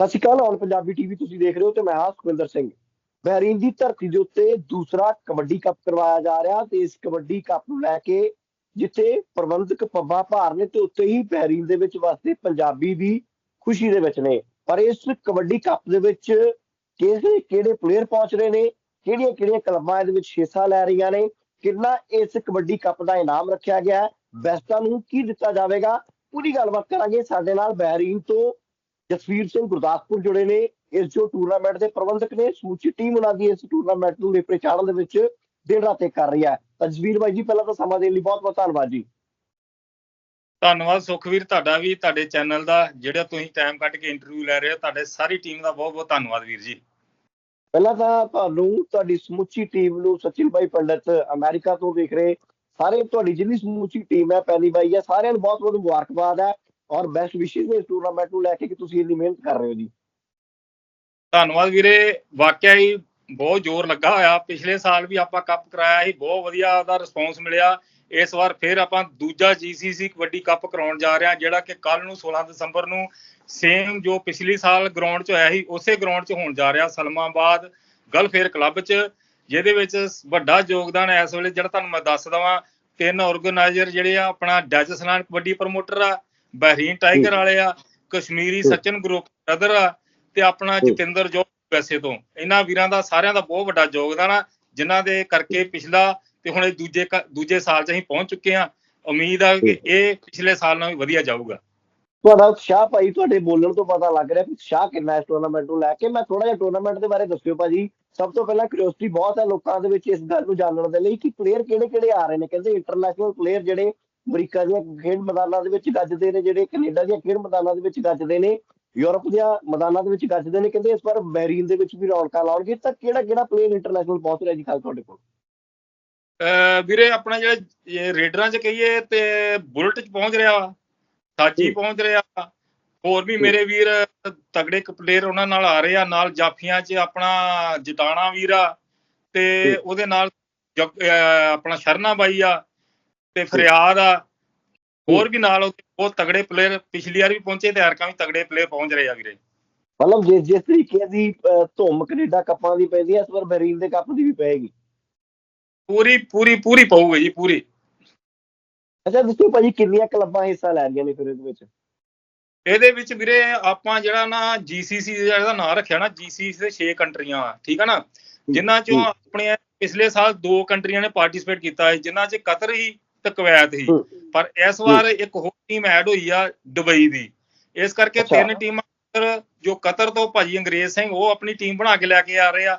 ਸਤਿ ਸ਼੍ਰੀ ਅਕਾਲ ਆਲ ਪੰਜਾਬੀ ਟੀਵੀ ਤੁਸੀਂ ਦੇਖ ਰਹੇ ਹੋ ਤੇ ਮੈਂ ਹਾਂ ਸੁਖਵਿੰਦਰ ਸਿੰਘ। ਬਹਿਰੀਨ ਦੀ ਧਰਤੀ ਦੇ ਉੱਤੇ ਦੂਸਰਾ ਕਬੱਡੀ ਕੱਪ ਕਰਵਾਇਆ ਜਾ ਰਿਹਾ ਤੇ ਇਸ ਕਬੱਡੀ ਕੱਪ ਨੂੰ ਲੈ ਕੇ ਜਿੱਥੇ ਪ੍ਰਬੰਧਕ ਪੱਬਾ ਭਾਰ ਨੇ ਤੇ ਉੱਤੇ ਹੀ ਬਹਿਰੀਨ ਦੇ ਵਿੱਚ ਵਸਦੇ ਪੰਜਾਬੀ ਵੀ ਖੁਸ਼ੀ ਦੇ ਵਿੱਚ ਨੇ। ਪਰ ਇਸ ਕਬੱਡੀ ਕੱਪ ਦੇ ਵਿੱਚ ਕਿਹੜੇ ਕਿਹੜੇ ਪਲੇਅਰ ਪਹੁੰਚ ਰਹੇ ਨੇ? ਕਿਹੜੀਆਂ ਕਿਹੜੀਆਂ ਕਲੱਬਾਂ ਇਹਦੇ ਵਿੱਚ ਹਿੱਸਾ ਲੈ ਰਹੀਆਂ ਨੇ? ਕਿੰਨਾ ਇਸ ਕਬੱਡੀ ਕੱਪ ਦਾ ਇਨਾਮ ਰੱਖਿਆ ਗਿਆ ਹੈ? ਬੈਸਟਾਂ ਨੂੰ ਕੀ ਦਿੱਤਾ ਜਾਵੇਗਾ? ਪੂਰੀ ਗੱਲਬਾਤ ਕਰਾਂਗੇ ਸਾਡੇ ਨਾਲ ਬਹਿਰੀਨ ਤੋਂ। ਜਸਵੀਰ ਸਿੰਘ ਗੁਰਦਾਸਪੁਰ ਜੁੜੇ ਨੇ। ਇਸ ਜੋ ਟੂਰਨਾਮੈਂਟ ਦੇ ਪ੍ਰਬੰਧਕ ਨੇ ਸਮੁੱਚੀ ਟੀਮ ਉਹਨਾਂ ਦੀ ਇਸ ਟੂਰਨਾਮੈਂਟ ਨੂੰ ਨੇਪਰੇ ਚਾੜਨ ਦੇ ਵਿੱਚ ਦਿਨ ਰਾਤ ਕਰ ਰਹੀ ਹੈ। ਤਾਂ ਜਸਵੀਰ ਬਾਈ ਜੀ ਪਹਿਲਾਂ ਤਾਂ ਸਮਾਂ ਦੇਣ ਲਈ ਬਹੁਤ ਬਹੁਤ ਧੰਨਵਾਦ ਜੀ। ਧੰਨਵਾਦ ਸੁਖਵੀਰ ਤੁਹਾਡਾ ਵੀ ਤੁਹਾਡੇ ਚੈਨਲ ਦਾ ਜਿਹੜਾ ਤੁਸੀਂ ਟਾਈਮ ਕੱਢ ਕੇ ਇੰਟਰਵਿਊ ਲੈ ਰਹੇ ਹੋ ਤੁਹਾਡੇ ਸਾਰੀ ਟੀਮ ਦਾ ਬਹੁਤ ਬਹੁਤ ਧੰਨਵਾਦ ਵੀਰ ਜੀ। ਪਹਿਲਾਂ ਤਾਂ ਤੁਹਾਨੂੰ ਤੁਹਾਡੀ ਸਮੁੱਚੀ ਟੀਮ ਨੂੰ ਸਚਿਨ ਬਾਈ ਪੰਡਤ ਅਮਰੀਕਾ ਤੋਂ ਦੇਖ ਰਹੇ। ਸਾਰੇ ਤੁਹਾਡੀ ਜਿੰਨੀ ਸਮੁੱਚੀ ਟੀਮ ਹੈ ਪੈਲੀ ਬਾਈ ਹੈ ਸਾਰਿਆਂ ਨੂੰ ਬਹੁਤ ਬਹੁਤ ਮੁਬਾਰਕਬਾਦ ਹੈ। ਔਰ ਬੈਸਟ ਵਿਸ਼ੇਸ ਇਸ ਟੂਰਨਾਮੈਂਟ ਨੂੰ ਲੈ ਕੇ ਕਿ ਤੁਸੀਂ ਇੰਨੀ ਮਿਹਨਤ ਕਰ ਰਹੇ ਹੋ ਜੀ। ਧੰਨਵਾਦ ਵੀਰੇ, ਵਾਕਿਆ ਹੀ ਬਹੁਤ ਜ਼ੋਰ ਲੱਗਾ ਹੋਇਆ। ਪਿਛਲੇ ਸਾਲ ਵੀ ਆਪਾਂ ਕੱਪ ਕਰਾਇਆ ਸੀ, ਬਹੁਤ ਵਧੀਆ ਉਹਦਾ ਰਿਸਪੌਂਸ ਮਿਲਿਆ। ਇਸ ਵਾਰ ਫਿਰ ਆਪਾਂ ਦੂਜਾ ਜੀਸੀਸੀ ਕਬੱਡੀ ਕੱਪ ਕਰਾਉਣ ਜਾ ਰਹੇ ਹਾਂ, ਜਿਹੜਾ ਕਿ ਕੱਲ ਨੂੰ 16 ਦਸੰਬਰ ਨੂੰ ਸੇਮ ਜੋ ਪਿਛਲੇ ਸਾਲ ਗਰਾਊਂਡ 'ਚ ਹੋਇਆ ਸੀ, ਉਸੇ ਗਰਾਊਂਡ 'ਚ ਹੋਣ ਜਾ ਰਿਹਾ ਸਲਮਾਬਾਦ ਗਲਫੇਅਰ ਕਲੱਬ 'ਚ, ਜਿਹਦੇ ਵਿੱਚ ਵੱਡਾ ਯੋਗਦਾਨ ਇਸ ਵੇਲੇ ਜਿਹੜਾ ਤੁਹਾਨੂੰ ਮੈਂ ਦੱਸ ਦਵਾਂ, ਤਿੰਨ ਆਰਗੇਨਾਈਜ਼ਰ ਜਿਹੜੇ ਆ, ਆਪਣਾ ਡੈਜਸਲਾਨ ਕਬੱਡੀ ਪ੍ਰਮੋਟਰ ਆ ਬਹਿਰੀਨ ਟਾਈਗਰ ਵਾਲੇ ਆ ਕਸ਼ਮੀਰੀ ਸਚਨ ਗਰੁੱਪ ਬ੍ਰਦਰ ਆ ਤੇ ਆਪਣਾ ਜਤਿੰਦਰ ਜੋ ਵੈਸੇ ਤੋਂ। ਇਹਨਾਂ ਵੀਰਾਂ ਦਾ ਸਾਰਿਆਂ ਦਾ ਬਹੁਤ ਵੱਡਾ ਯੋਗਦਾਨ ਆ ਜਿਨ੍ਹਾਂ ਦੇ ਕਰਕੇ ਪਿਛਲਾ ਤੇ ਹੁਣ ਇਹ ਦੂਜੇ ਦੂਜੇ ਸਾਲ 'ਚ ਅਸੀਂ ਪਹੁੰਚ ਚੁੱਕੇ ਆ ਉਮੀਦ ਆ ਕਿ ਇਹ ਪਿਛਲੇ ਸਾਲ ਨਾਲੋਂ ਵੀ ਵਧੀਆ ਜਾਊਗਾ। ਤੁਹਾਡਾ ਉਤਸ਼ਾਹ ਭਾਈ ਤੁਹਾਡੇ ਬੋਲਣ ਤੋਂ ਪਤਾ ਲੱਗ ਰਿਹਾ ਕਿ ਉਤਸ਼ਾਹ ਕਿੰਨਾ ਇਸ ਟੂਰਨਾਮੈਂਟ ਨੂੰ ਲੈ ਕੇ। ਮੈਂ ਥੋੜਾ ਜਿਹਾ ਟੂਰਨਾਮੈਂਟ ਦੇ ਬਾਰੇ ਦੱਸਿਓ ਭਾਜੀ। ਸਭ ਤੋਂ ਪਹਿਲਾਂ ਕਿਉਰਿਓਸਿਟੀ ਬਹੁਤ ਹੈ ਲੋਕਾਂ ਦੇ ਵਿੱਚ ਇਸ ਗੱਲ ਨੂੰ ਜਾਣਨ ਦੇ ਲਈ ਕਿ ਪਲੇਅਰ ਕਿਹੜੇ ਕਿਹੜੇ ਆ ਰਹੇ ਨੇ। ਕਹਿੰਦੇ ਇੰਟਰਨੈਸ਼ਨਲ ਪਲੇਅਰ ਜਿਹੜੇ ਅਮਰੀਕਾ ਦੀਆਂ ਖੇਡ ਮੈਦਾਨਾਂ ਦੇ ਵਿੱਚ ਗੱਜਦੇ ਨੇ ਜਿਹੜੇ ਕੈਨੇਡਾ ਦੀਆਂ ਖੇਡ ਮੈਦਾਨਾਂ ਦੇ ਵਿੱਚ ਗੱਜਦੇ ਨੇ ਯੂਰਪ ਦੀਆਂ ਮੈਦਾਨਾਂ ਦੇ ਵਿੱਚ ਗੱਜਦੇ ਨੇ ਕਹਿੰਦੇ ਇਸ ਵਾਰ ਬਹਿਰੀਨ ਦੇ ਵਿੱਚ ਵੀ ਰੌਣਕਾਂ ਲਾਉਣਗੇ ਤਾਂ ਕਿਹੜਾ ਕਿਹੜਾ ਪਲੇਅਰ ਇੰਟਰਨੈਸ਼ਨਲ ਪਹੁੰਚ ਰਿਹਾ ਜੀ ਕੱਲ ਤੁਹਾਡੇ ਕੋਲ ਵੀਰੇ ਆਪਣਾ ਜਿਹੜਾ ਰੇਡਰਾਂ 'ਚ ਕਹੀਏ ਤੇ ਬੁਲਟ 'ਚ ਪਹੁੰਚ ਰਿਹਾ ਵਾ ਸਾਜੀ। ਪਹੁੰਚ ਰਿਹਾ ਵਾ। ਹੋਰ ਵੀ ਮੇਰੇ ਵੀਰ ਤਗੜੇ ਪਲੇਅਰ ਉਹਨਾਂ ਨਾਲ ਆ ਰਹੇ ਆ ਨਾਲ ਜਾਫੀਆਂ 'ਚ ਆਪਣਾ ਜਟਾਣਾ ਵੀਰ ਆ ਤੇ। ਉਹਦੇ ਨਾਲ ਆਪਣਾ ਸ਼ਰਨਾ ਬਾਈ ਆ ਤੇ ਫਰਿਆਦ ਆ। ਹੋਰ ਵੀ ਨਾਲ ਉਹਦੇ ਬਹੁਤ ਤਗੜੇ ਪਲੇਅਰ ਪਿਛਲੀ ਵਾਰ ਵੀ ਪਹੁੰਚੇ ਤੇ ਐਰਕਾਂ ਵੀ ਤਗੜੇ ਪਲੇਅਰ ਪਹੁੰਚ ਰਹੇ ਆ ਵੀਰੇ। ਮਤਲਬ ਜਿਸ ਜਿਸ ਤਰੀਕੇ ਦੀ ਧੁੰਮ ਕੈਨੇਡਾ ਕੱਪਾਂ ਦੀ ਪੈਂਦੀ ਹੈ ਇਸ ਵਾਰ ਬਹਿਰੀਨ ਦੇ ਕੱਪ ਦੀ ਵੀ ਪਏਗੀ। ਪੂਰੀ ਪੂਰੀ ਪੂਰੀ ਪਊਗੀ ਜੀ ਪੂਰੀ। ਅੱਛਾ ਦੱਸੋ ਭਾਜੀ ਕਿੰਨੀਆਂ ਕਲੱਬਾਂ ਹਿੱਸਾ ਲੈ ਰਹੀਆਂ ਨੇ ਫਿਰ ਇਹਦੇ ਵਿੱਚ? ਇਹਦੇ ਵਿੱਚ ਵੀਰੇ ਆਪਾਂ ਜਿਹੜਾ ਨਾ ਦਾ ਜਿਹੜਾ ਨਾਂ ਰੱਖਿਆ ਨਾ GCC ਦੇ 6 ਕੰਟਰੀਆਂ ਆ ਠੀਕ ਆ ਨਾ? ਜਿਨ੍ਹਾਂ ਚੋਂ। ਆਪਣੇ ਪਿਛਲੇ ਸਾਲ ਦੋ ਕੰਟਰੀਆਂ ਨੇ ਪਾਰਟਿਸਿਪੇਟ ਕੀਤਾ ਹੈ ਜਿਨ੍ਹਾਂ 'ਚ ਕਤਰ ਹੀ ਤੇ ਕੁਵੈਤ ਹੀ। ਪਰ ਇਸ ਵਾਰ ਇੱਕ ਹੋਰ ਟੀਮ ਐਡ ਹੋਈ ਆ ਦੁਬਈ ਦੀ। ਇਸ ਕਰਕੇ। ਤਿੰਨ ਟੀਮਾਂ ਜੋ ਕਤਰ ਤੋਂ ਭਾਜੀ ਅੰਗਰੇਜ਼ ਸਿੰਘ ਉਹ ਆਪਣੀ ਟੀਮ ਬਣਾ ਕੇ ਲੈ ਕੇ ਆ ਰਹੇ ਆ।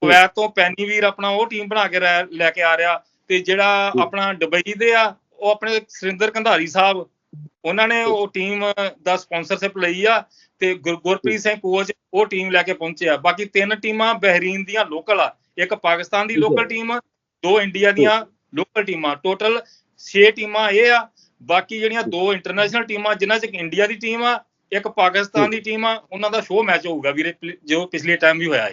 ਕੁਵੈਤ ਤੋਂ ਪੈਨੀ ਵੀਰ ਆਪਣਾ ਉਹ ਟੀਮ ਬਣਾ ਕੇ ਲੈ ਕੇ ਆ ਰਿਹਾ। ਤੇ ਜਿਹੜਾ। ਆਪਣਾ ਦੁਬਈ ਦੇ ਆ ਉਹ ਆਪਣੇ ਸੁਰਿੰਦਰ ਕੰਧਾਰੀ ਸਾਹਿਬ ਉਹਨਾਂ ਨੇ ਉਹ ਟੀਮ ਦਾ ਸਪਾਂਸਰਸ਼ਿਪ ਲਈ ਆ ਤੇ ਗੁਰ- ਗੁਰਪ੍ਰੀਤ ਸਿੰਘ ਕੋਚ ਉਹ ਟੀਮ ਲੈ ਕੇ ਪਹੁੰਚੇ ਆ। ਬਾਕੀ ਤਿੰਨ ਟੀਮਾਂ ਬਹਿਰੀਨ ਦੀਆਂ ਲੋਕਲ ਆ। ਇੱਕ ਪਾਕਿਸਤਾਨ ਦੀ। ਲੋਕਲ ਟੀਮ ਦੋ ਇੰਡੀਆ ਦੀਆਂ ਲੋਕਲ ਟੀਮਾਂ ਟੋਟਲ 6 ਟੀਮਾਂ ਇਹ ਆ ਬਾਕੀ ਜਿਹੜੀਆਂ ਦੋ ਇੰਟਰਨੈਸ਼ਨਲ ਟੀਮਾਂ ਜਿਨ੍ਹਾਂ 'ਚ ਇੱਕ ਇੰਡੀਆ ਦੀ ਟੀਮ ਆ ਇੱਕ ਪਾਕਿਸਤਾਨ ਦੀ ਟੀਮ ਆ ਉਹਨਾਂ ਦਾ ਸ਼ੋਅ ਮੈਚ ਹੋਊਗਾ ਵੀਰੇ ਜੋ ਪਿਛਲੇ ਟਾਈਮ ਵੀ ਹੋਇਆ ਹੈ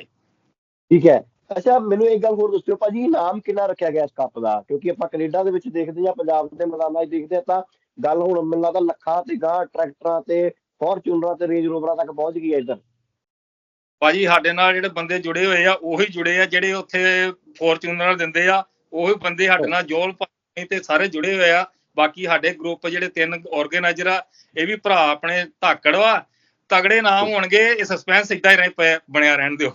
ਠੀਕ ਹੈ। ਅੱਛਾ ਮੈਨੂੰ ਇੱਕ ਗੱਲ ਹੋਰ ਦੱਸਿਓ ਭਾਜੀ ਇਨਾਮ ਕਿੰਨਾ ਰੱਖਿਆ ਗਿਆ ਇਸ ਕੱਪ ਦਾ? ਕਿਉਂਕਿ ਆਪਾਂ ਕੈਨੇਡਾ ਦੇ ਵਿੱਚ ਦੇਖਦੇ ਜਾਂ ਪੰਜਾਬ ਦੇ ਮੈਦਾਨਾਂ 'ਚ ਦੇਖਦੇ ਹਾਂ ਤਾਂ ਗੱਲ ਹੁਣ ਮੈਨੂੰ ਲੱਗਦਾ ਲੱਖਾਂ ਤੇ ਗਾਂ ਟਰੈਕਟਰਾਂ ਤੇ ਫੋਰਚੂਨਰਾਂ ਤੇ ਰੇਂਜ ਰੋਵਰਾਂ ਤੱਕ ਪਹੁੰਚ ਗਈ ਹੈ ਇੱਧਰ। ਭਾਜੀ ਸਾਡੇ ਨਾਲ ਜਿਹੜੇ ਬੰਦੇ ਜੁੜੇ ਹੋਏ ਆ ਉਹੀ ਜੁੜੇ ਆ ਜਿਹੜੇ ਉੱਥੇ ਫੋਰਚੂਨਰ ਦਿੰਦੇ ਆ। ਉਹੀ ਬੰਦੇ ਸਾਡੇ ਨਾਲ ਜੋਲ ਭਾਈ ਤੇ ਸਾਰੇ ਜੁੜੇ ਹੋਏ ਆ। ਬਾਕੀ ਸਾਡੇ ਗਰੁੱਪ ਜਿਹੜੇ ਤਿੰਨ ਆਰਗੇਨਾਈਜ਼ਰ ਆ ਇਹ ਵੀ ਭਰਾ ਆਪਣੇ ਧਾਕੜ ਵਾ। ਤਗੜੇ ਨਾਮ ਹੋਣਗੇ ਇਹ ਸਸਪੈਂਸ ਇਦਾਂ ਹੀ ਰਹਿ ਬਣਿਆ ਰਹਿਣ ਦਿਓ।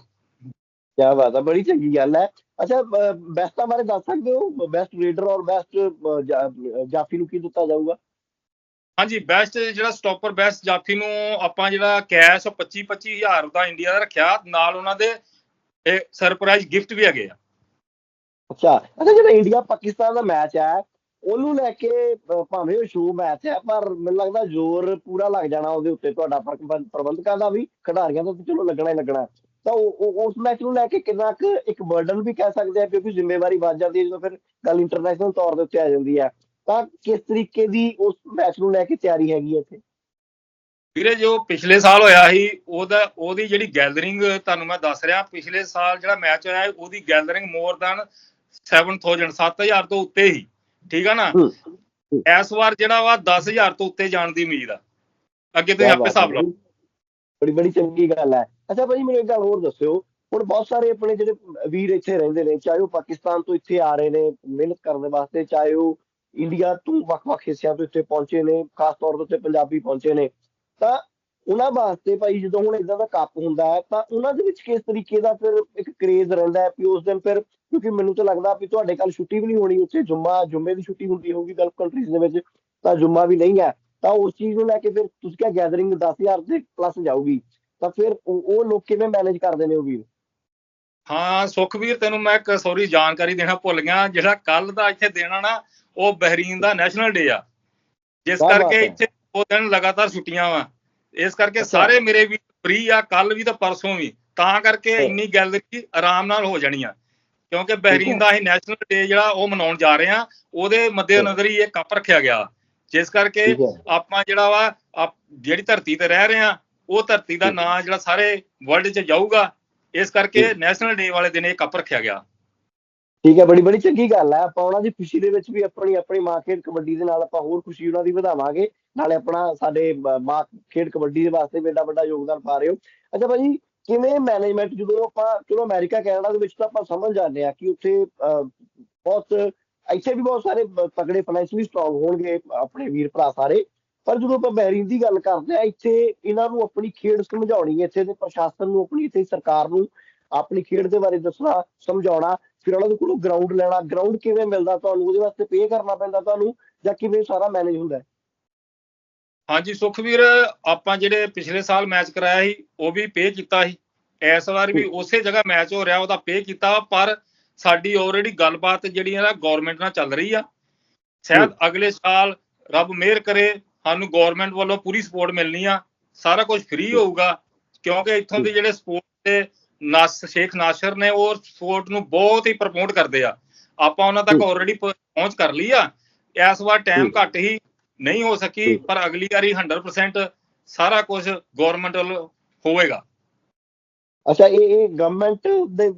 ਕਿਆ ਬਾਤ ਹੈ ਬੜੀ ਚੰਗੀ ਗੱਲ ਹੈ ਅੱਛਾ ਬੈਸਟਾਂ ਬਾਰੇ ਦੱਸ ਸਕਦੇ ਹੋ? ਬੈਸਟ ਰੀਡਰ ਔਰ ਬੈਸਟ ਜਾਫੀ ਨੂੰ ਕੀ ਦਿੱਤਾ ਜਾਊਗਾ? ਹਾਂਜੀ ਬੈਸਟ ਜਿਹੜਾ ਸਟਾਪਰ ਬੈਸਟ ਜਾਫੀ ਨੂੰ ਆਪਾਂ ਜਿਹੜਾ ਕੈਸ਼ 25 25000 ਦਾ ਇੰਡੀਆ ਦਾ ਰੱਖਿਆ। ਨਾਲ ਉਹਨਾਂ ਦੇ ਇਹ ਸਰਪ੍ਰਾਈਜ਼ ਗਿਫਟ ਵੀ ਹੈਗੇ ਆ। ਅੱਛਾ ਅੱਛਾ ਜਿਹੜਾ ਇੰਡੀਆ ਪਾਕਿਸਤਾਨ ਦਾ ਮੈਚ ਹੈ ਉਹਨੂੰ ਲੈ ਕੇ ਭਾਵੇਂ ਉਹ ਸ਼ੋ ਮੈਚ ਹੈ ਪਰ ਮੈਨੂੰ ਲੱਗਦਾ ਜ਼ੋਰ ਪੂਰਾ ਲੱਗ ਜਾਣਾ ਉਹਦੇ ਉੱਤੇ, ਤੁਹਾਡਾ ਪ੍ਰਬੰਧਕਾਂ ਦਾ ਵੀ, ਖਿਡਾਰੀਆਂ ਦਾ ਤਾਂ ਚਲੋ ਲੱਗਣਾ ਹੀ ਲੱਗਣਾ। ਤਾਂ ਉਸ ਮੈਚ ਨੂੰ ਲੈ ਕੇ ਕਿੰਨਾ ਕੁ ਇੱਕ ਬਰਡਨ ਵੀ ਕਹਿ ਸਕਦੇ ਆ, ਕਿਉਂਕਿ ਜ਼ਿੰਮੇਵਾਰੀ ਵੱਧ ਜਾਂਦੀ ਹੈ, ਜਦੋਂ ਫਿਰ ਗੱਲ ਇੰਟਰਨੈਸ਼ਨਲ ਤੌਰ ਦੇ ਉੱਤੇ ਆ ਜਾਂਦੀ ਹੈ ਤਾਂ ਕਿਸ ਤਰੀਕੇ ਦੀ ਉਸ ਮੈਚ ਨੂੰ ਲੈ ਕੇ ਤਿਆਰੀ ਹੈਗੀ ਹੈ ਇੱਥੇ? ਵੀਰੇ, ਜੋ ਪਿਛਲੇ ਸਾਲ ਹੋਇਆ ਸੀ, ਉਹਦਾ, ਉਹਦੀ ਜਿਹੜੀ ਗੈਦਰਿੰਗ ਤੁਹਾਨੂੰ ਮੈਂ ਦੱਸ ਰਿਹਾ, ਪਿਛਲੇ ਸਾਲ ਜਿਹੜਾ ਮੈਚ ਹੋਇਆ ਉਹਦੀ ਗੈਦਰਿੰਗ ਮੋਰ ਦਨ 7000 7000 ਤੋਂ ਉੱਤੇ ਹੀ ਠੀਕ ਆ ਨਾ। ਇਸ ਵਾਰ ਜਿਹੜਾ ਵਾ 10000 ਤੋਂ ਉੱਤੇ ਜਾਣ ਦੀ ਉਮੀਦ ਆ। ਅੱਗੇ ਤੁਸੀਂ ਆਪੇ ਹਿਸਾਬ। ਲਾਓ। ਬੜੀ ਬੜੀ ਚੰਗੀ ਗੱਲ ਹੈ। ਅੱਛਾ ਭਾਜੀ ਮੈਨੂੰ ਇੱਕ ਗੱਲ ਹੋਰ ਦੱਸਿਓ। ਹੁਣ ਬਹੁਤ ਸਾਰੇ ਆਪਣੇ ਜਿਹੜੇ ਵੀਰ ਇੱਥੇ ਰਹਿੰਦੇ ਨੇ ਚਾਹੇ ਉਹ ਪਾਕਿਸਤਾਨ ਤੋਂ ਇੱਥੇ ਆ ਰਹੇ ਨੇ ਮਿਹਨਤ ਕਰਨ ਦੇ ਵਾਸਤੇ ਚਾਹੇ ਉਹ ਇੰਡੀਆ ਤੋਂ ਵੱਖ-ਵੱਖ ਹਿੱਸਿਆਂ ਤੋਂ ਇੱਥੇ ਪਹੁੰਚੇ ਨੇ ਖਾਸ ਤੌਰ ਤੇ ਪੰਜਾਬੀ ਪਹੁੰਚੇ ਨੇ ਤਾਂ ਉਹਨਾਂ ਵਾਸਤੇ ਭਾਈ ਜਦੋਂ ਹੁਣ ਇਦਾਂ ਦਾ ਕੱਪ ਹੁੰਦਾ ਹੈ ਤਾਂ ਉਹਨਾਂ ਦੇ ਵਿੱਚ ਕਿਸ ਤਰੀਕੇ ਦਾ ਫਿਰ ਇੱਕ ਕਰੇਜ਼ ਰਹਿੰਦਾ ਹੈ ਕਿ ਉਸ ਦਿਨ ਫਿਰ ਕਿਉਂਕਿ ਮੈਨੂੰ ਤਾਂ ਲੱਗਦਾ ਵੀ ਤੁਹਾਡੇ ਕੱਲ ਛੁੱਟੀ ਵੀ ਨਹੀਂ ਹੋਣੀ ਉੱਥੇ ਜੁਮਾ ਜੁਮੇ ਦੀ ਛੁੱਟੀ ਹੁੰਦੀ ਹੋਊਗੀ ਗਲਫ ਕੰਟਰੀਜ਼ ਦੇ ਵਿੱਚ ਤਾਂ ਜੁਮਾ ਵੀ ਨਹੀਂ ਹੈ। ਤਾਂ ਉਸ ਚੀਜ਼ ਨੂੰ ਲੈ ਕੇ ਫਿਰ ਤੁਸੀਂ ਕਿਹਾ ਗੈਦਰਿੰਗ 10000 ਦੇ ਪਲੱਸ ਜਾਊਗੀ ਤਾਂ ਫਿਰ ਉਹ ਲੋਕ ਕਿਵੇਂ ਮੈਨੇਜ ਕਰਦੇ ਨੇ ਉਹ ਵੀਰ? ਹਾਂ ਸੁਖਵੀਰ ਤੈਨੂੰ ਮੈਂ ਇੱਕ ਸੌਰੀ ਜਾਣਕਾਰੀ ਦੇਣਾ ਭੁੱਲ ਗਿਆ ਜਿਹੜਾ ਕੱਲ ਦਾ ਇੱਥੇ ਦੇਣਾ ਨਾ ਉਹ ਬਹਿਰੀਨ ਦਾ ਨੈਸ਼ਨਲ ਡੇ ਆ। ਜਿਸ ਕਰਕੇ। ਇੱਥੇ ਉਹ ਦਿਨ ਲਗਾਤਾਰ ਛੁੱਟੀਆਂ ਵਾ। ਇਸ ਕਰਕੇ। ਸਾਰੇ ਮੇਰੇ ਵੀ ਫ੍ਰੀ ਆ ਕੱਲ ਵੀ ਤਾਂ ਪਰਸੋਂ ਵੀ ਤਾਂ ਕਰਕੇ। ਇੰਨੀ ਗੈਲਰੀ ਆਰਾਮ ਨਾਲ ਹੋ ਜਾਣੀ ਆ ਕਿਉਂਕਿ। ਬਹਿਰੀਨ ਦਾ ਅਸੀਂ ਨੈਸ਼ਨਲ ਡੇ ਜਿਹੜਾ ਉਹ ਮਨਾਉਣ ਜਾ ਰਹੇ ਆ ਉਹਦੇ ਮੱਦੇਨਜ਼ਰ ਹੀ ਇਹ ਕੱਪ ਰੱਖਿਆ ਗਿਆ ਜਿਸ ਕਰਕੇ ਆਪਾਂ ਜਿਹੜਾ ਵਾ ਜਿਹੜੀ ਧਰਤੀ ਤੇ ਰਹਿ ਰਹੇ ਆ ਉਹ ਧਰਤੀ ਦਾ। ਨਾਂ ਜਿਹੜਾ ਸਾਰੇ ਵਰਲਡ 'ਚ ਜਾਊਗਾ ਇਸ ਕਰਕੇ। ਨੈਸ਼ਨਲ ਡੇ ਵਾਲੇ ਦਿਨ ਇਹ ਕੱਪ ਰੱਖਿਆ ਗਿਆ ਠੀਕ ਹੈ ਬੜੀ ਬੜੀ ਚੰਗੀ ਗੱਲ ਹੈ ਆਪਾਂ ਉਹਨਾਂ ਦੀ ਖੁਸ਼ੀ ਦੇ ਵਿੱਚ ਵੀ ਆਪਣੀ ਆਪਣੀ ਮਾਂ ਖੇਡ ਕਬੱਡੀ ਦੇ ਨਾਲ ਆਪਾਂ ਹੋਰ ਖੁਸ਼ੀ ਉਹਨਾਂ ਦੀ ਵਧਾਵਾਂਗੇ ਨਾਲੇ ਆਪਣਾ ਸਾਡੇ ਮਾਂ ਖੇਡ ਕਬੱਡੀ ਦੇ ਵਾਸਤੇ ਵੀ ਏਡਾ ਵੱਡਾ ਯੋਗਦਾਨ ਪਾ ਰਹੇ ਹੋ। ਅੱਛਾ ਭਾਜੀ, ਕਿਵੇਂ ਮੈਨੇਜਮੈਂਟ ਜਦੋਂ ਆਪਾਂ, ਚਲੋ ਅਮਰੀਕਾ ਕੈਨੇਡਾ ਦੇ ਵਿੱਚ ਤਾਂ ਆਪਾਂ ਸਮਝ ਜਾਂਦੇ ਆ ਕਿ ਉੱਥੇ ਬਹੁਤ, ਇੱਥੇ ਵੀ ਬਹੁਤ ਸਾਰੇ ਤਕੜੇ ਫਾਈਨੈਂਸ਼ੀਅਲੀ ਸਟਰੋਂਗ ਹੋਣਗੇ ਆਪਣੇ ਵੀਰ ਭਰਾ ਸਾਰੇ। ਪਰ ਜਦੋਂ ਆਪਾਂ ਬਹਿਰੀਨ ਦੀ ਗੱਲ ਕਰਦੇ ਆ ਇੱਥੇ ਇਹਨਾਂ ਨੂੰ ਆਪਣੀ ਖੇਡ ਸਮਝਾਉਣੀ ਇੱਥੇ ਦੇ ਪ੍ਰਸ਼ਾਸਨ ਨੂੰ, ਆਪਣੀ ਇੱਥੇ ਸਰਕਾਰ ਨੂੰ ਆਪਣੀ ਖੇਡ ਦੇ ਬਾਰੇ ਦੱਸਣਾ, ਸਮਝਾਉਣਾ, ਫਿਰ ਉਹਨਾਂ ਦੇ ਕੋਲੋਂ ਗਰਾਊਂਡ ਲੈਣਾ। ਗਰਾਊਂਡ ਕਿਵੇਂ ਮਿਲਦਾ ਤੁਹਾਨੂੰ? ਉਹਦੇ ਵਾਸਤੇ ਪੇ ਕਰਨਾ ਪੈਂਦਾ ਤੁਹਾਨੂੰ ਜਾਂ ਕਿਵੇਂ ਸਾਰਾ ਮੈਨੇਜ ਹੁੰਦਾ ਹੈ? ਹਾਂਜੀ ਸੁਖਵੀਰ ਆਪਾਂ ਜਿਹੜੇ ਪਿਛਲੇ ਸਾਲ ਮੈਚ ਕਰਾਇਆ ਸੀ ਉਹ ਵੀ ਪੇ ਕੀਤਾ ਸੀ। ਇਸ ਵਾਰ ਵੀ ਉਸੇ ਜਗ੍ਹਾ ਮੈਚ ਹੋ ਰਿਹਾ ਉਹਦਾ ਪੇ ਕੀਤਾ ਪਰ ਸਾਡੀ ਆਲਰੇਡੀ ਗੱਲਬਾਤ ਜਿਹੜੀ ਹੈ ਨਾ ਗਵਰਨਮੈਂਟ ਨਾਲ ਚੱਲ ਰਹੀ ਆ। ਸ਼ਾਇਦ ਅਗਲੇ ਸਾਲ ਰੱਬ ਮਿਹਰ ਕਰੇ ਸਾਨੂੰ ਗਵਰਨਮੈਂਟ ਵੱਲੋਂ ਪੂਰੀ ਸਪੋਰਟ ਮਿਲਣੀ ਆ। ਸਾਰਾ ਕੁਝ ਫ੍ਰੀ ਹੋਊਗਾ ਕਿਉਂਕਿ ਇੱਥੋਂ ਦੇ ਜਿਹੜੇ ਸਪੋਰਟ ਦੇ ਨਾਸ ਸ਼ੇਖ ਨਾਸ਼ਰ ਨੇ ਉਹ ਸਪੋਰਟ ਨੂੰ ਬਹੁਤ ਹੀ ਪ੍ਰਮੋਟ ਕਰਦੇ ਆ। ਆਪਾਂ ਉਹਨਾਂ ਤੱਕ। ਆਲਰੇਡੀ ਪਹੁੰਚ ਕਰ ਲਈ ਆ। ਇਸ ਵਾਰ ਟਾਈਮ। ਘੱਟ ਹੀ ਨਹੀਂ ਹੋ ਸਕੀ। ਪਰ ਅਗਲੀ ਵਾਰੀ 100% ਸਾਰਾ ਕੁਝ ਗਵਰਨਮੈਂਟ ਵੱਲੋਂ ਹੋਵੇਗਾ। ਅੱਛਾ ਇਹ ਇਹ ਗਵਰਨਮੈਂਟ ਦੇ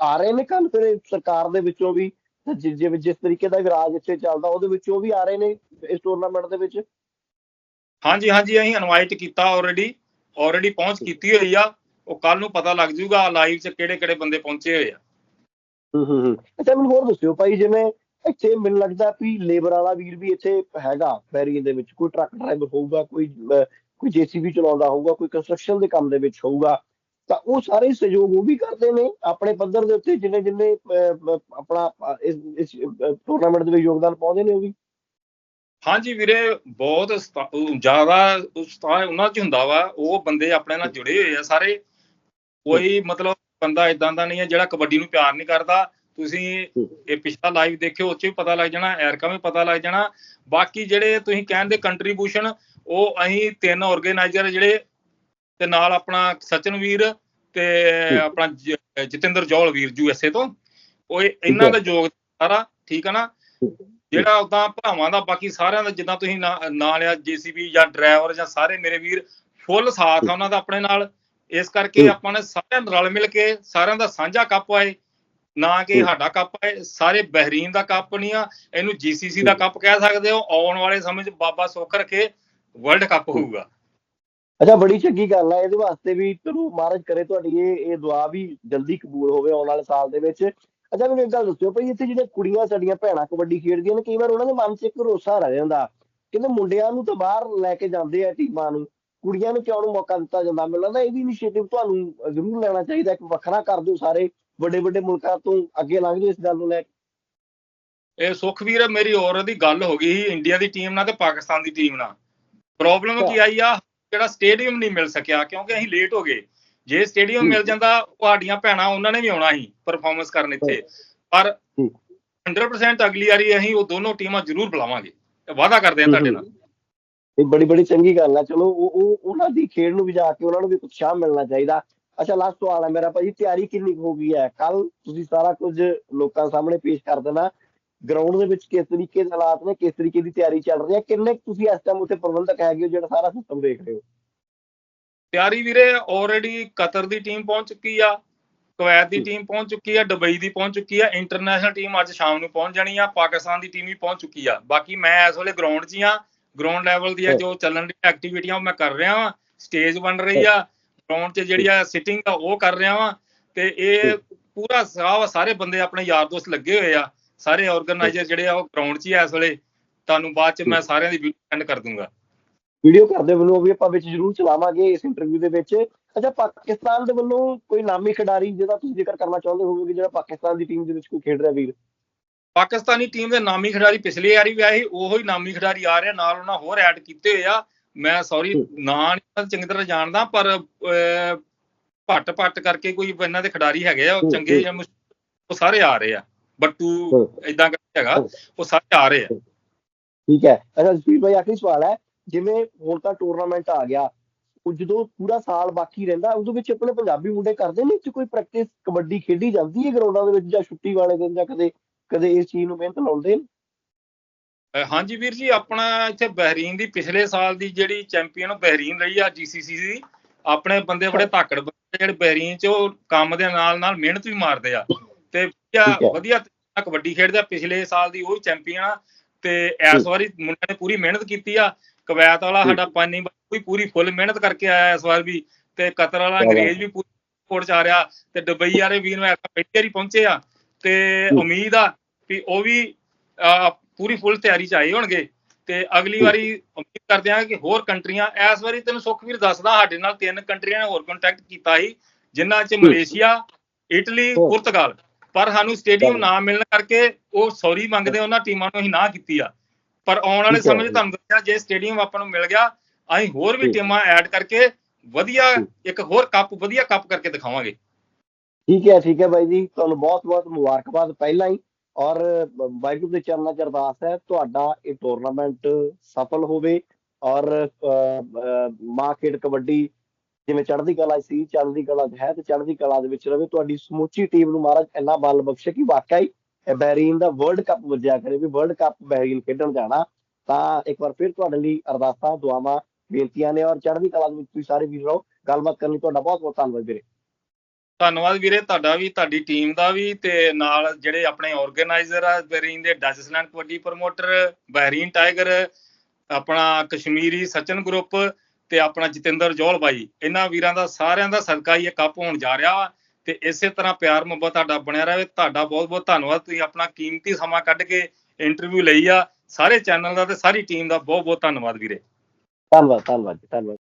ਆ ਰਹੇ ਨੇ ਕੱਲ ਫਿਰ ਸਰਕਾਰ ਦੇ ਵਿੱਚੋਂ ਵੀ? ਜਿਵੇਂ ਜਿਸ ਤਰੀਕੇ ਦਾ ਵੀ ਰਾਜ ਇੱਥੇ ਚੱਲਦਾ ਉਹਦੇ ਵਿੱਚੋਂ ਵੀ ਆ ਰਹੇ ਨੇ ਇਸ ਟੂਰਨਾਮੈਂਟ ਦੇ ਵਿੱਚ? ਹਾਂਜੀ ਹਾਂਜੀ ਅਸੀਂ ਇਨਵਾਈਟ ਕੀਤਾ ਆਲਰੇਡੀ ਆਲਰੇਡੀ ਪਹੁੰਚ ਕੀਤੀ ਹੋਈ ਆ। ਉਹ ਕੱਲ ਨੂੰ ਪਤਾ ਲੱਗ ਜੂਗਾ ਲਾਈਵ 'ਚ ਕਿਹੜੇ ਕਿਹੜੇ ਬੰਦੇ ਪਹੁੰਚੇ ਹੋਏ ਆ। ਹੂੰ ਹੂੰ ਹੂੰ। ਅੱਛਾ ਮੈਨੂੰ ਹੋਰ ਦੱਸਿਓ ਭਾਈ ਜਿਵੇਂ ਇੱਥੇ ਮੈਨੂੰ ਲੱਗਦਾ ਵੀ ਲੇਬਰ ਵਾਲਾ ਵੀਰ ਵੀ ਇੱਥੇ ਹੈਗਾ ਬੈਰੀਨ ਦੇ ਵਿੱਚ ਕੋਈ ਟਰੱਕ ਡਰਾਈਵਰ ਹੋਊਗਾ ਕੋਈ ਅਹ, ਕੋਈ ਜੀਸੀਬੀ ਚਲਾਉਂਦਾ ਹੋਊਗਾ ਕੋਈ ਕੰਸਟਰਕਸ਼ਨ ਦੇ ਕੰਮ ਦੇ ਵਿੱਚ ਹੋਊਗਾ ਤਾਂ ਉਹ ਸਾਰੇ ਸਹਿਯੋਗ ਉਹ ਵੀ ਕਰਦੇ ਨੇ ਆਪਣੇ ਪੱਧਰ ਦੇ ਉੱਤੇ ਜਿੰਨੇ ਜਿੰਨੇ ਆਪਣਾ ਇਸ ਟੂਰਨਾਮੈਂਟ ਦੇ ਵਿੱਚ ਯੋਗਦਾਨ ਪਾਉਂਦੇ ਨੇ ਉਹ ਵੀ। ਹਾਂਜੀ ਵੀਰੇ ਬਹੁਤ ਜ਼ਿਆਦਾ ਉਸਤਾਦ ਉਹਨਾਂ 'ਚ ਹੁੰਦਾ ਵਾ ਉਹ ਬੰਦੇ ਆਪਣੇ ਨਾਲ ਜੁੜੇ ਹੋਏ ਆ ਸਾਰੇ। ਕੋਈ ਮਤਲਬ ਬੰਦਾ ਇਦਾਂ ਦਾ ਨਹੀਂ ਹੈ ਜਿਹੜਾ ਕਬੱਡੀ ਨੂੰ ਪਿਆਰ ਨਹੀਂ ਕਰਦਾ। ਤੁਸੀਂ ਇਹ ਪਿਛਲਾ ਲਾਈਵ ਦੇਖਿਓ ਉਹ 'ਚ ਵੀ ਪਤਾ ਲੱਗ ਜਾਣਾ ਐਰਕਾ ਵੀ ਪਤਾ ਲੱਗ ਜਾਣਾ। ਬਾਕੀ ਜਿਹੜੇ ਤੁਸੀਂ ਕਹਿੰਦੇ ਕੰਟਰੀਬਿਊਸ਼ਨ ਉਹ ਅਸੀਂ ਤਿੰਨ ਆਰਗੇਨਾਈਜ਼ਰ ਜਿਹੜੇ ਤੇ ਨਾਲ ਆਪਣਾ ਸਚਨ ਵੀਰ ਤੇ ਆਪਣਾ ਜਤਿੰਦਰ ਜੌਲ ਵੀਰ ਯੂਐਸਏ ਤੋਂ। ਉਹ ਇਹ- ਇਹਨਾਂ ਦਾ ਯੋਗ ਸਾਰਾ ਠੀਕ ਹੈ ਨਾ? ਜਿਹੜਾ ਉਦਾਂ ਭਰਾਵਾਂ ਦਾ ਬਾਕੀ ਸਾਰਿਆਂ ਦਾ ਜਿੱਦਾਂ ਤੁਸੀਂ ਨਾਂ ਲਿਆ ਜੀਸੀਬੀ ਜਾਂ ਡਰਾਈਵਰ ਜਾਂ ਸਾਰੇ ਮੇਰੇ ਵੀਰ ਫੁੱਲ ਸਾਥ ਆ ਉਹਨਾਂ ਦਾ ਆਪਣੇ ਨਾਲ। ਇਸ ਕਰਕੇ। ਆਪਾਂ ਨੇ ਸਾਰਿਆਂ ਨੂੰ ਰਲ ਮਿਲ ਕੇ ਸਾਰਿਆਂ ਦਾ ਸਾਂਝਾ ਕੱਪ ਆਏ ਨਾ ਕਿ ਹੂੰ। ਸਾਡਾ ਕੱਪ ਆਏ ਸਾਰੇ ਬਹਿਰੀਨ ਦਾ ਕੱਪ ਨਹੀਂ ਆ ਇਹਨੂੰ ਜੀਸੀਸੀ ਦਾ ਕੱਪ ਕਹਿ ਸਕਦੇ ਹੋ ਆਉਣ ਵਾਲੇ ਸਮੇਂ 'ਚ ਬਾਬਾ ਸੁੱਖ ਰੱਖੇ ਵਰਲਡ ਕੱਪ ਹੋਊਗਾ। ਅੱਛਾ ਬੜੀ ਚੰਗੀ ਗੱਲ ਹੈ ਇਹਦੇ ਵਾਸਤੇ ਵੀ ਚਲੋ ਮਹਾਰਾਜ ਕਰੇ ਤੁਹਾਡੀ ਇਹ ਇਹ ਦੁਆ ਵੀ ਜਲਦੀ ਕਬੂਲ ਹੋਵੇ ਆਉਣ ਵਾਲੇ ਸਾਲ ਦੇ ਵਿੱਚ। ਅੱਛਾ ਮੈਨੂੰ ਇੱਕ ਗੱਲ ਦੱਸਿਓ ਭਈ ਇੱਥੇ ਜਿਹੜੇ ਕੁੜੀਆਂ ਸਾਡੀਆਂ ਭੈਣਾਂ ਕਬੱਡੀ ਖੇਡਦੀਆਂ ਨੇ ਕਈ ਵਾਰ ਉਹਨਾਂ ਦੇ ਮਨ 'ਚ ਇੱਕ ਭਰੋਸਾ ਰਹਿ ਜਾਂਦਾ। ਕਹਿੰਦੇ ਮੁੰਡਿਆਂ ਨੂੰ ਤਾਂ ਬਾਹਰ ਲੈ ਕੇ ਜਾਂਦੇ ਆ ਟੀਮਾਂ ਨੂੰ ਕੁੜੀਆਂ ਨੂੰ ਕਿਉਂ ਨੂੰ ਮੌਕਾ ਦਿੱਤਾ ਜਾਂਦਾ? ਮੈਨੂੰ ਲੱਗਦਾ ਇਹ ਵੀ ਇਨੀਸ਼ੀਏਟਿਵ ਤੁਹਾਨੂੰ ਜ਼ਰੂਰ ਲੈਣਾ ਚਾਹੀਦਾ ਇੱਕ ਵੱਖਰਾ ਕਰ ਦਿਓ ਸਾਰੇ। ਵੱਡੇ ਵੱਡੇ ਮੁਲਕਾਂ ਤੋਂ ਅੱਗੇ ਲੰਘ ਜਾਓ ਇਸ ਗੱਲ ਨੂੰ ਲੈ ਕੇ। ਇਹ ਸੁਖਵੀਰ ਮੇਰੀ ਹੋਰ ਦੀ ਗੱਲ ਹੋ ਗਈ ਸੀ ਇੰਡੀਆ ਦੀ ਟੀਮ ਨਾਲ ਤੇ ਪਾਕਿਸਤਾਨ ਦੀ ਟੀਮ ਨਾਲ। ਪ੍ਰੋਬਲਮ ਕੀ ਆਈ ਆ ਜਿਹੜਾ ਸਟੇਡੀਅਮ ਨਹੀਂ ਮਿਲ ਸਕਿਆ ਕਿਉਂਕਿ ਅਸੀਂ ਲੇਟ ਹੋ ਗਏ। ਜੇ ਸਟੇਡੀਅਮ। ਮਿਲ ਜਾਂਦਾ ਤੁਹਾਡੀਆਂ ਭੈਣਾਂ ਉਹਨਾਂ ਨੇ ਵੀ ਆਉਣਾ ਸੀ ਪਰਫਾਰਮੈਂਸ ਕਰਨ ਇੱਥੇ। ਪਰ ਹੂੰ। 100% ਅਗਲੀ ਵਾਰੀ ਅਸੀਂ ਉਹ ਦੋਨੋਂ ਟੀਮਾਂ ਜ਼ਰੂਰ ਬੁਲਾਵਾਂਗੇ। ਵਾਅਦਾ ਕਰਦੇ ਹਾਂ ਤੁਹਾਡੇ ਨਾਲ। ਇਹ ਬੜੀ ਬੜੀ ਚੰਗੀ ਗੱਲ ਹੈ ਚਲੋ ਉਹ ਉਹਨਾਂ ਦੀ ਖੇਡ ਨੂੰ ਵੀ ਜਾ ਕੇ ਉਹਨਾਂ ਨੂੰ ਵੀ ਉਤਸ਼ਾਹ ਮਿਲਣਾ ਚਾਹੀਦਾ। ਅੱਛਾ ਲਾਸਟ ਸਵਾਲ ਹੈ ਮੇਰਾ ਭਾਜੀ ਤਿਆਰੀ ਕਿੰਨੀ ਹੋ ਗਈ ਹੈ? ਕੱਲ ਤੁਸੀਂ ਸਾਰਾ ਕੁਝ ਲੋਕਾਂ ਸਾਹਮਣੇ ਪੇਸ਼ ਕਰ ਦੇਣਾ। ਗਰਾਊਂਡ ਦੇ ਵਿੱਚ ਕਿਸ ਤਰੀਕੇ ਦੇ ਹਾਲਾਤ ਨੇ ਕਿਸ ਤਰੀਕੇ ਦੀ ਤਿਆਰੀ ਚੱਲ ਰਹੀ ਹੈ? ਕਿੰਨੇ ਤੁਸੀਂ ਇਸ ਟਾਈਮ ਉੱਥੇ ਪ੍ਰਬੰਧਕ ਹੈਗੇ ਹੋ ਜਿਹੜਾ ਸਾਰਾ ਸਿਸਟਮ ਦੇਖ ਰਹੇ ਹੋ? ਤਿਆਰੀ ਵੀਰੇ ਆਲਰੇਡੀ ਕਤਰ ਦੀ ਟੀਮ ਪਹੁੰਚ ਚੁੱਕੀ ਆ ਕੁਵੈਤ ਦੀ। ਟੀਮ ਪਹੁੰਚ ਚੁੱਕੀ ਆ ਦੁਬਈ ਦੀ ਪਹੁੰਚ ਚੁੱਕੀ ਆ ਇੰਟਰਨੈਸ਼ਨਲ ਟੀਮ ਅੱਜ ਸ਼ਾਮ ਨੂੰ ਪਹੁੰਚ ਜਾਣੀ ਆ ਪਾਕਿਸਤਾਨ ਦੀ ਟੀਮ ਵੀ ਪਹੁੰਚ ਚੁੱਕੀ ਆ। ਬਾਕੀ ਮੈਂ ਇਸ ਵੇਲੇ ਗਰਾਊਂਡ 'ਚ ਹੀ ਆ ਗਰਾਊਂਡ ਲੈਵਲ ਦੀਆਂ। ਜੋ ਚੱਲਣ ਦੀ ਐਕਟੀਵਿਟੀਆਂ ਉਹ ਮੈਂ ਕਰ ਰਿਹਾ ਵਾਂ। ਸਟੇਜ ਬਣ ਰਹੀ ਆ ਗਰਾਊਂਡ 'ਚ ਜਿਹੜੀ ਆ ਸਿਟਿੰਗ ਆ ਉਹ ਕਰ ਰਿਹਾ ਵਾਂ ਤੇ ਇਹ ਪੂਰਾ ਸਾਹ ਸਾਰੇ ਬੰਦੇ ਆਪਣੇ ਯਾਰ ਦੋਸਤ ਲੱਗੇ ਹੋਏ ਆ ਸਾਰੇ ਆਰਗੇਨਾਈਜ਼ਰ ਜਿਹੜੇ ਆ ਉਹ ਗਰਾਊਂਡ 'ਚ ਹੀ ਆ ਇਸ ਵੇਲੇ ਤੁਹਾਨੂੰ ਬਾਅਦ 'ਚ ਮੈਂ ਸਾਰਿਆਂ ਦੀ ਵੀਡੀਓ ਸੈਂਡ ਕਰ ਦੂੰਗਾ। ਵੀਡੀਓ ਕਰਦੇ ਵੱਲੋਂ ਵੀ ਆਪਾਂ ਵਿੱਚ ਜ਼ਰੂਰ ਚਲਾਵਾਂਗੇ ਇਸ ਇੰਟਰਵਿਊ ਦੇ ਵਿੱਚ। ਅੱਛਾ ਪਾਕਿਸਤਾਨ ਦੇ ਵੱਲੋਂ ਕੋਈ ਨਾਮੀ ਖਿਡਾਰੀ ਜਿਹਦਾ ਤੁਸੀਂ ਜ਼ਿਕਰ ਕਰਨਾ ਚਾਹੁੰਦੇ ਹੋਵੋਗੇ ਜਿਹੜਾ ਪਾਕਿਸਤਾਨ ਦੀ ਟੀਮ ਦੇ ਵਿੱਚ ਕੋਈ ਖੇਡ ਰਿਹਾ ਵੀਰ? ਪਾਕਿਸਤਾਨੀ ਟੀਮ ਦੇ ਨਾਮੀ ਖਿਡਾਰੀ ਪਿਛਲੇ ਵਾਰੀ ਵੀ ਆਏ ਸੀ ਉਹੋ ਹੀ ਨਾਮੀ ਖਿਡਾਰੀ ਆ ਰਿਹਾ ਨਾਲ ਉਹਨਾਂ ਹੋਰ ਐਡ ਕੀਤੇ ਹੋਏ ਆ। ਮੈਂ ਸੌਰੀ। ਨਾਂ ਨਹੀਂ ਚੰਗੀ ਤਰ੍ਹਾਂ ਜਾਣਦਾ ਪਰ ਭੱਟ ਭੱਟ ਕਰਕੇ ਕੋਈ ਇਹਨਾਂ ਦੇ ਖਿਡਾਰੀ ਹੈਗੇ ਆ ਚੰਗੇ। ਜਾਂ ਉਹ ਸਾਰੇ ਆ ਰਹੇ ਆ ਬੱਟੂ। ਇਦਾਂ ਕਰਕੇ ਹੈਗਾ। ਉਹ ਸਾਰੇ ਆ ਰਹੇ ਆ ਠੀਕ ਹੈ ਅੱਛਾ ਜਸਵੀਰ ਭਾਈ ਆਖਰੀ ਸਵਾਲ ਹੈ ਜਿਵੇਂ ਹੁਣ ਤਾਂ ਟੂਰਨਾਮੈਂਟ ਆ ਗਿਆ ਉਹ ਜਦੋਂ ਪੂਰਾ ਸਾਲ ਬਾਕੀ ਰਹਿੰਦਾ ਉਦੋਂ ਵਿੱਚ ਆਪਣੇ ਪੰਜਾਬੀ ਮੁੰਡੇ ਕਰਦੇ ਨੇ ਕਿ ਕੋਈ ਪ੍ਰੈਕਟਿਸ ਕਬੱਡੀ ਖੇਡੀ ਜਾਂਦੀ ਹੈ ਗਰਾਊਂਡਾਂ ਦੇ ਵਿੱਚ ਜਾਂ ਛੁੱਟੀ ਵਾਲੇ ਦਿਨ ਜਾਂ ਕਦੇ ਕਦੇ ਇਸ ਚੀਜ਼ ਨੂੰ ਮਿਹਨਤ ਲਾਉਂਦੇ ਨੇ ਹਾਂਜੀ ਵੀਰ ਜੀ ਆਪਣਾ ਇੱਥੇ ਬਹਿਰੀਨ ਦੀ ਪਿਛਲੇ ਸਾਲ ਦੀ ਜਿਹੜੀ ਚੈਂਪੀਅਨ ਬਹਿਰੀਨ ਰਹੀ ਆ ਜੀਸੀਸੀ ਦੀ। ਆਪਣੇ ਬੰਦੇ ਬੜੇ ਧਾਕੜ ਬੰਦੇ ਜਿਹੜੇ ਬਹਿਰੀਨ 'ਚ ਉਹ ਕੰਮ ਦੇ ਨਾਲ ਨਾਲ ਮਿਹਨਤ ਵੀ ਮਾਰਦੇ ਆ। ਤੇ ਵਧੀਆ। ਵਧੀਆ ਕਬੱਡੀ ਖੇਡਦੇ ਪਿਛਲੇ ਸਾਲ ਦੀ ਉਹ ਚੈਂਪੀਅਨ ਆ। ਤੇ ਇਸ ਵਾਰੀ ਮੁੰਡਿਆਂ ਨੇ ਪੂਰੀ ਮਿਹਨਤ ਕੀਤੀ ਆ। ਕਵੈਤ ਵਾਲਾ ਸਾਡਾ ਪਾਨੀ ਵੀ ਪੂਰੀ ਫੁੱਲ ਮਿਹਨਤ ਕਰਕੇ ਆਇਆ ਇਸ ਵਾਰ ਵੀ। ਤੇ ਕਤਰ ਵਾਲਾ ਅੰਗਰੇਜ਼ ਵੀ ਪੂਰੀ ਕੋਟ ਚ ਆ ਰਿਹਾ। ਤੇ ਦੁਬਈ ਵਾਲੇ ਵੀਰ ਨੂੰ ਐਸਾ ਪਹਿਲੀ ਵਾਰੀ ਪਹੁੰਚੇ ਆ। ਤੇ। ਉਮੀਦ ਆ ਵੀ ਉਹ ਵੀ ਪੂਰੀ ਫੁੱਲ ਤਿਆਰੀ ਚ ਆਏ ਹੋਣਗੇ ਤੇ ਅਗਲੀ। ਵਾਰੀ ਉਮੀਦ ਕਰਦੇ ਹਾਂ ਕਿ ਹੋਰ ਕੰਟਰੀਆਂ ਇਸ ਵਾਰੀ ਤੈਨੂੰ ਸੁਖਵੀਰ ਦੱਸਦਾ ਸਾਡੇ ਨਾਲ ਤਿੰਨ ਕੰਟਰੀਆਂ ਨੇ ਹੋਰ ਕੰਟੈਕਟ ਕੀਤਾ ਸੀ ਜਿਨ੍ਹਾਂ 'ਚ ਮਲੇਸ਼ੀਆ ਇਟਲੀ। ਪੁਰਤਗਾਲ ਪਰ ਸਾਨੂੰ ਸਟੇਡੀਅਮ। ਨਾ ਮਿਲਣ ਕਰਕੇ ਉਹ ਸੌਰੀ ਮੰਗਦੇ ਉਹਨਾਂ ਟੀਮਾਂ ਨੂੰ ਅਸੀਂ ਨਾ ਕੀਤੀ ਆ ਪਰ ਆਉਣ ਵਾਲੇ। ਸਮੇਂ 'ਚ ਤੁਹਾਨੂੰ ਦੱਸਿਆ ਜੇ ਸਟੇਡੀਅਮ ਆਪਾਂ ਨੂੰ ਮਿਲ ਗਿਆ ਅਸੀਂ ਹੋਰ ਵੀ। ਟੀਮਾਂ ਐਡ ਕਰਕੇ ਵਧੀਆ। ਇੱਕ ਹੋਰ ਕੱਪ ਵਧੀਆ ਕੱਪ ਕਰਕੇ ਦਿਖਾਵਾਂਗੇ ਠੀਕ ਹੈ ਠੀਕ ਹੈ ਬਾਈ ਜੀ ਤੁਹਾਨੂੰ ਬਹੁਤ ਬਹੁਤ ਮੁਬਾਰਕਬਾਦ ਪਹਿਲਾਂ ਹੀ ਔਰ ਵਾਹਿਗੁਰੂ ਦੇ ਚਰਨਾਂ 'ਚ ਅਰਦਾਸ ਹੈ ਤੁਹਾਡਾ ਇਹ ਟੂਰਨਾਮੈਂਟ ਸਫਲ ਹੋਵੇ ਔਰ ਅਹ, ਮਾਂ ਖੇਡ ਕਬੱਡੀ ਜਿਵੇਂ ਚੜ੍ਹਦੀ ਕਲਾ ਸੀ ਚੜ੍ਹਦੀ ਕਲਾ ਹੈ ਤੇ ਚੜ੍ਹਦੀ ਕਲਾ ਦੇ ਵਿੱਚ ਰਵੇ ਤੁਹਾਡੀ ਸਮੁੱਚੀ ਟੀਮ ਨੂੰ ਮਹਾਰਾਜ ਇੰਨਾ ਬਲ ਬਖਸ਼ੇ ਕਿ ਵਾਕਈ ਇਹ ਬਹਿਰੀਨ ਦਾ ਵਰਲਡ ਕੱਪ ਵੱਜਿਆ ਕਰੇ ਵੀ ਵਰਲਡ ਕੱਪ ਬਹਿਰੀਨ ਖੇਡਣ ਜਾਣਾ ਤਾਂ ਇੱਕ ਵਾਰ ਫਿਰ ਤੁਹਾਡੇ ਲਈ ਅਰਦਾਸਾਂ ਦੁਆਵਾਂ ਬੇਨਤੀਆਂ ਨੇ ਔਰ ਚੜ੍ਹਦੀ ਕਲਾ ਦੇ ਵਿੱਚ ਤੁਸੀਂ ਸਾਰੇ ਵੀਰ ਰਹੋ ਗੱਲਬਾਤ ਕਰਨ ਲਈ ਤੁਹਾਡਾ ਬਹੁਤ ਬਹੁਤ ਧੰਨਵਾਦ ਵੀਰੇ। ਧੰਨਵਾਦ ਵੀਰੇ, ਤੁਹਾਡਾ ਵੀ, ਤੁਹਾਡੀ ਟੀਮ ਦਾ ਵੀ ਤੇ ਨਾਲ ਜਿਹੜੇ ਆਪਣੇ ਆਰਗੇਨਾਈਜ਼ਰ ਆ, ਬਹਿਰੀਨ ਦੇ Deutschland kabaddi promoter Bahrain tiger ਆਪਣਾ ਕਸ਼ਮੀਰੀ ਸਚਨ ਗਰੁੱਪ ਤੇ ਆਪਣਾ ਜਤਿੰਦਰ ਜੋਲ ਬਾਈ, ਇਹਨਾਂ ਵੀਰਾਂ ਦਾ ਸਾਰਿਆਂ ਦਾ ਸਦਕਾ ਹੀ ਇਹ ਕੱਪ ਹੋਣ ਜਾ ਰਿਹਾ ਵਾ ਤੇ ਇਸੇ ਤਰ੍ਹਾਂ ਪਿਆਰ ਮੁਹੱਬਤ ਤੁਹਾਡਾ ਬਣਿਆ ਰਹੇ, ਤੁਹਾਡਾ ਬਹੁਤ ਬਹੁਤ ਧੰਨਵਾਦ, ਤੁਸੀਂ ਆਪਣਾ ਕੀਮਤੀ ਸਮਾਂ ਕੱਢ ਕੇ ਇੰਟਰਵਿਊ ਲਈ ਆ, ਸਾਰੇ ਚੈਨਲ ਦਾ ਤੇ ਸਾਰੀ ਟੀਮ ਦਾ ਬਹੁਤ ਬਹੁਤ ਧੰਨਵਾਦ ਵੀਰੇ। ਧੰਨਵਾਦ ਧੰਨਵਾਦ ਜੀ, ਧੰਨਵਾਦ।